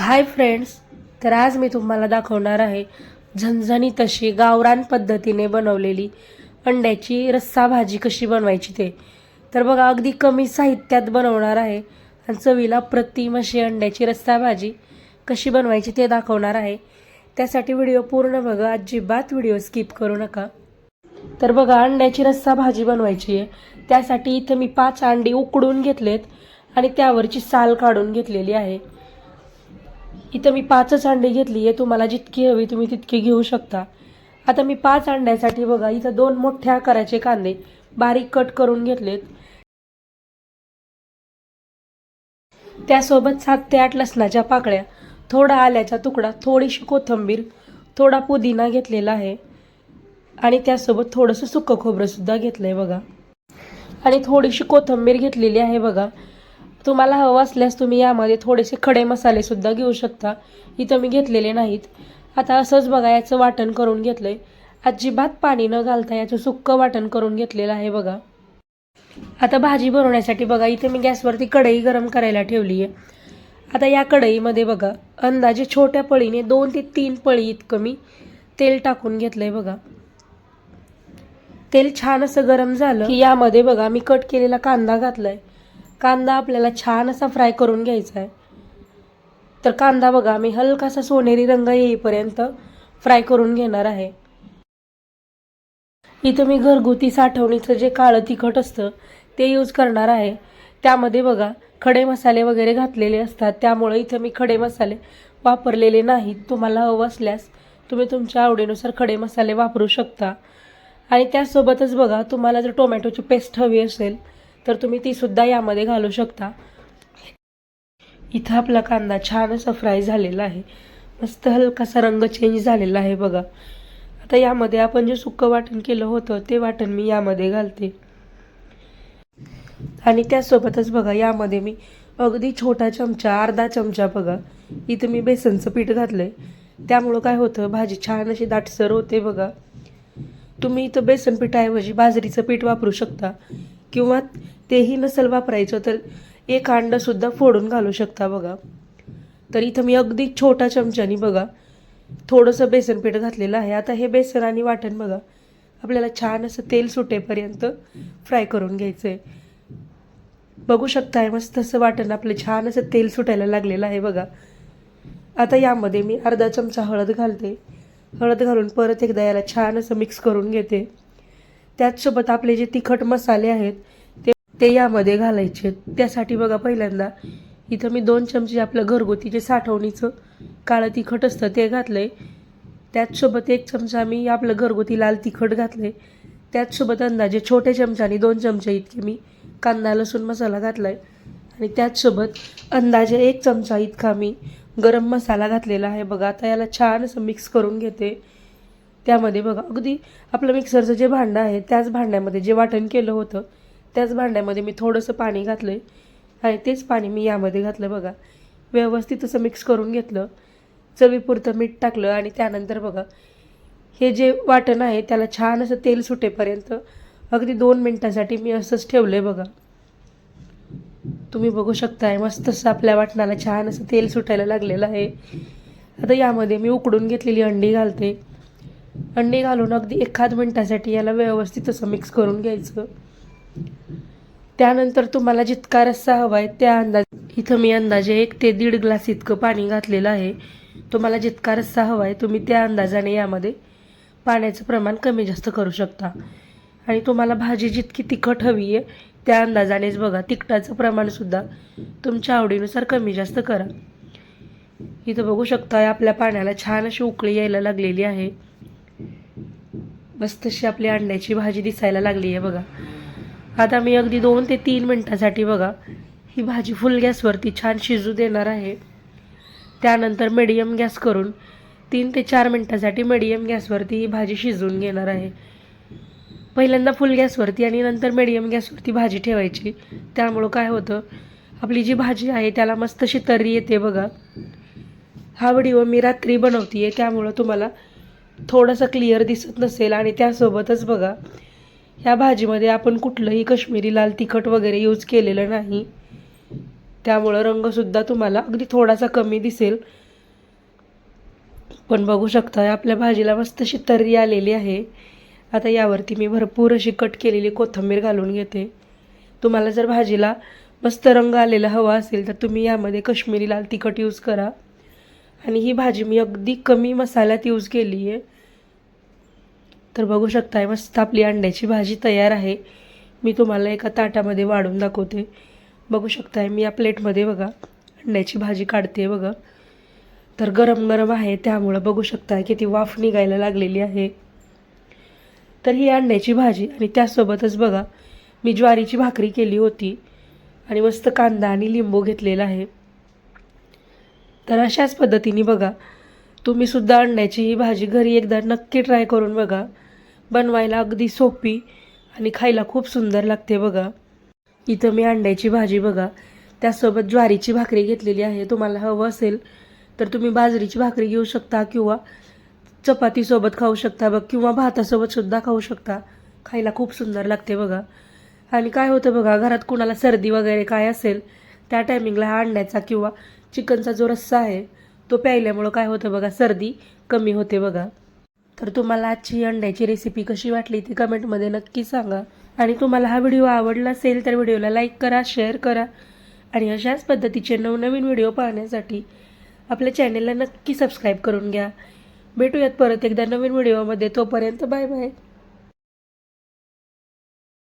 Hi friends तर आज मी तुम्हाला दाखवणार आहे झणझणी तशी गावरान पद्धतीने बनवलेली अंड्याची रस्सा भाजी कशी बनवायची ते. तर बघा अगदी कमी साहित्यात बनवणार आहे आणि चवीला प्रतिम अशी अंड्याची रस्सा भाजी कशी बनवायची ते दाखवणार आहे. त्यासाठी व्हिडिओ पूर्ण बघा अजिबात व्हिडिओ स्किप करू नका. तर बघा अंड्याची रस्सा भाजी बनवायची आहे. त्यासाठी इथं मी पाच अंडी उकडून घेतलेत आणि त्यावरची साल काढून घेतलेली आहे. इथं मी पाचच अंडी घेतली आहे तुम्हाला जितकी हवी तुम्ही तितकी घेऊ शकता. आता मी पाच अंड्यासाठी बघा इथं दोन मोठ्या आकाराचे कांदे बारीक कट करून घेतलेत. त्यासोबत सात ते आठ लसणाच्या पाकळ्या थोडा आल्याचा तुकडा थोडीशी कोथिंबीर थोडा पुदिना घेतलेला आहे. आणि त्यासोबत थोडंसं सुकं खोबरंसुद्धा घेतलं आहे बघा. आणि थोडीशी कोथिंबीर घेतलेली आहे बघा. तुम्हाला हवं असल्यास तुम्ही यामध्ये थोडेसे खडे मसालेसुद्धा घेऊ शकता. इथं मी घेतलेले नाहीत. आता असंच बघा याचं वाटण करून घेतलं आहे अजिबात पाणी न घालता याचं सुक्कं वाटण करून घेतलेलं आहे बघा. आता भाजी बनवण्यासाठी बघा इथे मी गॅसवरती कढई गरम करायला ठेवली आहे आता या कढईमध्ये बघा अंदाजे छोट्या पळीने दोन ते तीन पळी इतकं मी तेल टाकून घेतलं आहे बघा. तेल छान असं गरम झालं की यामध्ये बघा मी कट केलेला कांदा घातलाय. कांदा आपल्याला छान असा फ्राय करून घ्यायचा आहे तर कांदा बघा मी हलकासा सोनेरी रंग येईपर्यंत फ्राय करून घेणार आहे. इथं मी घरगुती साठवणीचं जे काळं तिखट असतं ते यूज करणार आहे. त्यामध्ये बघा खडे मसाले वगैरे घातलेले असतात. त्यामुळे इथं मी खडे मसाले वापरलेले नाहीत. तुम्हाला हवं असल्यास तुम्ही तुमच्या आवडीनुसार खडे मसाले वापरू शकता. आणि त्यासोबतच बघा तुम्हाला जर टोमॅटोची पेस्ट हवी असेल तर तुम्ही तीसुद्धा यामध्ये घालू शकता. इथं आपला कांदा छान असा फ्राय झालेला आहे. मस्त हलकासा रंग चेंज झालेला आहे बघा. आता यामध्ये आपण जे सुक्कं वाटण केलं होतं ते वाटण मी यामध्ये घालते. आणि त्यासोबतच बघा यामध्ये मी अगदी छोटा चमचा अर्धा चमचा बघा. इथं मी बेसनचं पीठ घातलं आहे त्यामुळं काय होतं भाजी छान अशी दाटसर होते बघा. तुम्ही इथं बेसन पिठाऐवजी बाजरीचं पीठ वापरू शकता. किंवा तेही नसेल वापरायचं तर एक अंडंसुद्धा फोडून घालू शकता बघा. तर इथं मी अगदी छोटा चमच्यानी बघा थोडंसं बेसनपीठ घातलेलं आहे. आता हे बेसन आणि वाटण बघा आपल्याला छान असं तेल सुटेपर्यंत फ्राय करून घ्यायचं आहे बघू शकताय मस्त असं वाटण आपलं छान असं तेल सुटायला लागलेलं आहे बघा. आता यामध्ये मी अर्धा चमचा हळद घालते. हळद घालून परत एकदा याला छान असं मिक्स करून घेते. त्याचसोबत आपले जे तिखट मसाले आहेत ते ते यामध्ये घालायचे त्यासाठी बघा पहिल्यांदा इथं मी दोन चमचे आपलं घरगुती जे साठवणीचं काळं तिखट असतं ते घातलं आहे त्याचसोबत एक चमचा मी आपलं घरगुती लाल तिखट घातलं आहे त्याचसोबत अंदाजे छोटे चमच्याने दोन चमचे इतके मी कांदा लसूण मसाला घातला आहे आणि त्याचसोबत अंदाजे एक चमचा इतका मी गरम मसाला घातलेला आहे. बघा आता याला छान असं मिक्स करून घेते. त्यामध्ये बघा अगदी आपलं मिक्सरचं जे भांडं आहे त्याच भांड्यामध्ये जे वाटण केलं होतं त्याच भांड्यामध्ये मी थोडंसं पाणी घातलं आहे आणि तेच पाणी मी यामध्ये घातलं बघा. व्यवस्थित असं मिक्स करून घेतलं. चवीपुरतं मीठ टाकलं आणि त्यानंतर बघा हे जे वाटण आहे त्याला छान असं तेल सुटेपर्यंत अगदी दोन मिनटासाठी मी असंच ठेवलं आहे बघा. तुम्ही बघू शकताय मस्त असं आपल्या वाटणाला छान असं तेल सुटायला लागलेलं आहे. आता यामध्ये मी उकडून घेतलेली अंडी घालते. अंडी घालून अगदी एखाद मिनटासाठी याला व्यवस्थित असं मिक्स करून घ्यायचं. त्यानंतर तुम्हाला जितका रस्सा हवा आहे त्या अंदाज इथं मी अंदाजे एक ते दीड ग्लास इतकं पाणी घातलेलं आहे. तुम्हाला जितका रस्सा हवा आहे तुम्ही त्या अंदाजाने यामध्ये पाण्याचं प्रमाण कमी जास्त करू शकता. आणि तुम्हाला भाजी जितकी तिखट हवी आहे त्या अंदाजानेच बघा. तिखटाचं प्रमाणसुद्धा तुमच्या आवडीनुसार कमी जास्त करा. इथं बघू शकता आपल्या पाण्याला छान अशी उकळी यायला लागलेली आहे. मस्त अशी आपली अंड्याची भाजी दिसायला लागली आहे बघा. आता मी अगदी दोन ते तीन मिनटासाठी बघा ही भाजी फुल गॅसवरती छान शिजू देणार आहे. त्यानंतर मिडियम गॅस करून तीन ते चार मिनटासाठी मिडियम गॅसवरती ही भाजी शिजवून घेणार आहे. पहिल्यांदा फुल गॅसवरती आणि नंतर मिडियम गॅसवरती भाजी ठेवायची. त्यामुळं काय होतं आपली जी भाजी आहे त्याला मस्त अशी तर्री येते बघा. हा व्हिडिओ मी रात्री बनवते आहे त्यामुळं तुम्हाला थोडंसं क्लिअर दिसत नसेल आणि त्यासोबतच बघा ह्या भाजीमध्ये आपण कुठलंही कश्मीरी लाल तिखट वगैरे यूज केलेलं नाही. त्यामुळं रंगसुद्धा तुम्हाला अगदी थोडासा कमी दिसेल. पण बघू शकता आपल्या भाजीला मस्त अशी तर्री आलेली आहे. आता यावरती मी भरपूर अशी कट केलेली कोथिंबीर घालून घेते. तुम्हाला जर भाजीला मस्त रंग आलेला हवा असेल तर तुम्ही यामध्ये कश्मीरी लाल तिखट यूज करा. आणि ही भाजी मी अगदी कमी मसाल्यात यूज केली आहे तर बघू शकताय मस्त आपली अंड्याची भाजी तयार आहे. मी तुम्हाला एका ताटामध्ये वाढून दाखवते. बघू शकताय मी या प्लेटमध्ये बघा अंड्याची भाजी काढते बघा. तर गरम गरम आहे त्यामुळं बघू शकताय किती वाफ निघायला लागलेली आहे. तर ही अंड्याची भाजी आणि त्यासोबतच बघा मी ज्वारीची भाकरी केली होती. आणि मस्त कांदा आणि लिंबू घेतलेला आहे. तर अशाच पद्धतीने बघा. तुम्ही सुद्धा अंड्याची ही भाजी घरी एकदा नक्की ट्राय करून बघा. बनवायला अगदी सोपी आणि खायला खूप सुंदर लागते बघा. इथं मी अंड्याची भाजी बघा. त्यासोबत ज्वारीची भाकरी घेतलेली आहे. तुम्हाला हवं असेल तर तुम्ही बाजरीची भाकरी घेऊ शकता किंवा चपातीसोबत खाऊ शकता बघ किंवा भातासोबत सुद्धा खाऊ शकता. खायला खूप सुंदर लागते बघा. आणि काय होतं बघा घरात कुणाला सर्दी वगैरे काय असेल त्या टायमिंगला हा अंड्याचा किंवा चिकनचा जो रस्सा आहे तो प्यायल्यामुळं काय होतं बघा सर्दी कमी होते बघा. तर तुम्हाला आजची अंड्याची रेसिपी कशी वाटली ती कमेंटमध्ये नक्की सांगा. आणि तुम्हाला हा व्हिडिओ आवडला असेल तर व्हिडिओला लाईक करा शेअर करा. आणि अशाच पद्धतीचे नवनवीन व्हिडिओ पाहण्यासाठी आपल्या चॅनेलला नक्की सबस्क्राईब करून घ्या. भेटूयात परत एकदा नवीन व्हिडिओमध्ये. तोपर्यंत बाय बाय